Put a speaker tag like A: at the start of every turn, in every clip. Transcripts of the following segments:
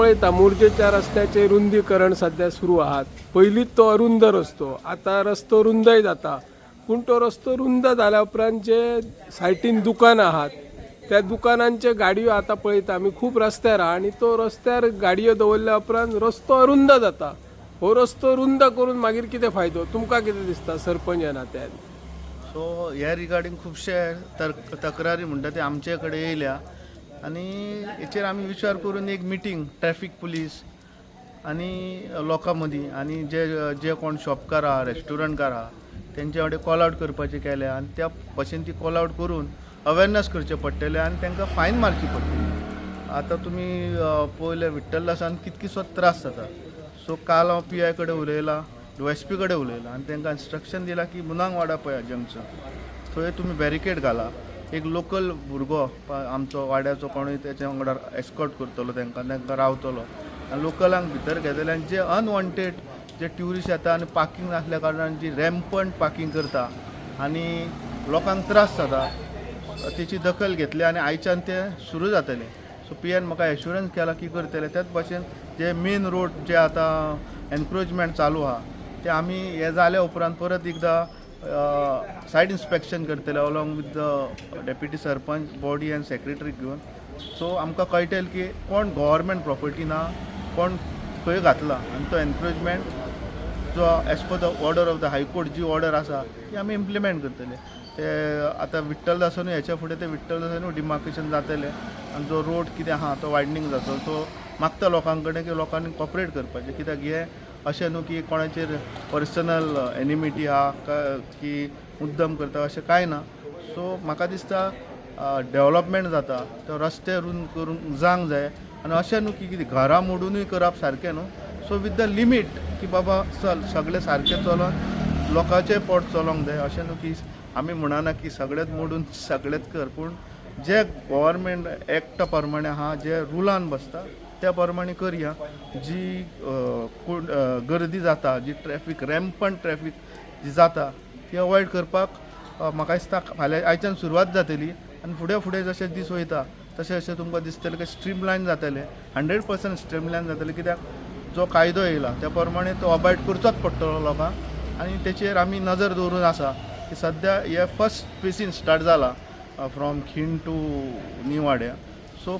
A: पळयता मोर्जेच्या रस्त्याचे रुंदीकरण सध्या सुरू आहात. पयलींच तो अरुंद रस्तो आता रस्तो रुंदय जाता. पूण तो रस्तो रुंद जाल्या उपरांत जे सायटीन दुकान आहात त्या दुकानांचे गाडयो आतां पळयता आमी खूब रस्त्यार आहा आनी तो रस्त्यार गाडयो दवरल्या उपरांत रस्तो अरुंद जाता. हो रस्तो रुंद करून मागीर कितें फायदो? तुमकां कितें दिसता सरपंच ह्या नात्यान
B: सो ह्या रिगार्डींग खुबशे तक तक्रारी म्हणटा ते आमचे कडेन येयल्या आनी हेचेर आमी विचार करून एक मिटींग ट्रॅफिक पुलीस आनी लोकां मदीं आनी जे जे कोण शॉपकार आहा रेस्टोरंटकार आहा तेंचे कडेन कॉल आवट करपाचें केलें आनी त्या भशेन ती कॉल आवट करून अवेरनस करचें पडटलें आनी तांकां फायन मारची पडटली आतां तुमी पळयलें विठ्ठलदासान कितकीसो त्रास जाता सो काल हांव पी आय कडेन उलयलां एस पी कडेन उलयलां आनी तांकां इन्स्ट्रक्शन दिलां की मुनांग वाडा पळया जंक्शन थंय तुमी बॅरिकेड घाला. एक लोकल भुरगो आमचो वाड्याचो कोणूय तेच्या वांगडा एस्कॉट करतलो तांकां तांकां रावतलो. आनी लोकलांक भितर घेतले आनी जे अनवॉन्टेड जे ट्युरिस्ट येता आनी पार्किंग नासल्या कारणान जी रॅम्पंट पार्किंग करता आनी लोकांक त्रास जाता तेची दखल घेतली आनी आयच्यान ते सुरू जातले. सो पी एन म्हाका एश्युरन्स केला की करतले. त्याच भशेन जे मेन रोड जे आतां एनक्रोचमेंट चालू आहा ते आमी हे जाल्या उपरांत परत एकदां सायड इन्स्पेक्शन करतले along with the deputy sarpanch body and secretary घेवन सो आमकां कळटलें की कोण गव्हर्मेंट प्रॉपर्टी ना कोण खंय घातला. आनी तो एनकरेजमेंट जो as per the order of the high court G order आसा ती आमी इम्प्लिमेंट करतले. ते आतां विठ्ठल दासनूय हेच्या फुडें ते विठ्ठल दासनूय डिमार्केशन जातलें. आनी जो रोड कितें आहा तो वायडनींग जातलो तो मागता लोकां कडेन की लोकांनी कॉपरेट करपाचें. कित्याक हे अशें न्हू की कोणाचेर पर्सनल एनिमिटी आहा काय की मुद्दम करता अशें कांय ना. सो म्हाका दिसता डेवलपमेंट जाता तो रस्ते रुंद करूंक जावंक जाय. आनी अशें न्हू की कितें घरां मोडूनय करप सारकें न्हू सो विथ द लिमीट की बाबा चल सगळें सारकें चलोन लोकांचें पोट चलोंक जाय. अशें न्हू की आमी म्हणना की सगळेंच मोडून सगळेंच कर पूण जे गव्हर्मेंट एक्ट प्रमाणे आहा जे रुलान बसता त्या प्रमाणे करया जी कोण- गर्दी जाता जी ट्रॅफीक रॅम्पंट ट्रॅफीक जी जाता ती अवॉयड करपाक म्हाका दिसता फाल्यां आयच्यान सुरवात जातली आनी फुडें फुडें जशे दीस वयता तशें अशें तुमकां दिसतलें की स्ट्रीमलायन जातलें. हंड्रेड पर्संट स्ट्रीमलायन जातलें कित्याक जो कायदो येयला त्या प्रमाणे तो अवॉयड करचोच पडटलो लोकांक आनी तेचेर आमी नजर दवरून आसा की सद्या हे फर्स्ट फेसीन स्टार्ट जाला फ्रॉम खीण टू निवाड्या. वाड्या सो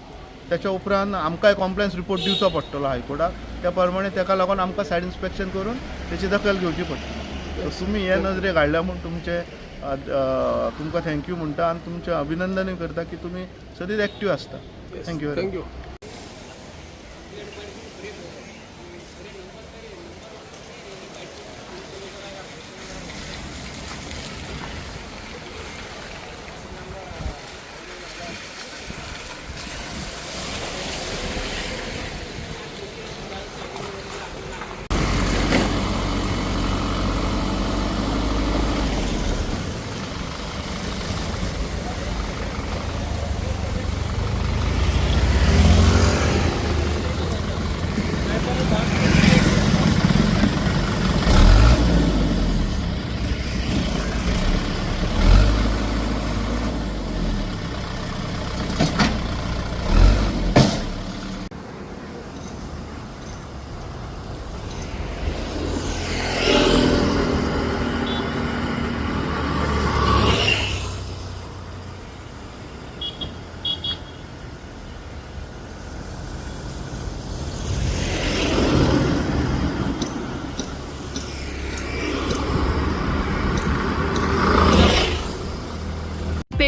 B: त्याच्या उपरांत आमकांय कॉम्प्लेन्स रिपोर्ट दिवचो पडटलो हायकोर्टाक. त्या प्रमाणे ताका लागून आमकां सायड इन्स्पेक्शन करून तेची दखल घेवची पडटली. तुमी हे नजरेक हाडल्या म्हूण तुमचे तुमकां थँक्यू म्हणटा आनी तुमचें अभिनंदनूय करता की तुमी सदींच एक्टीव आसता. Thank you
A: thank you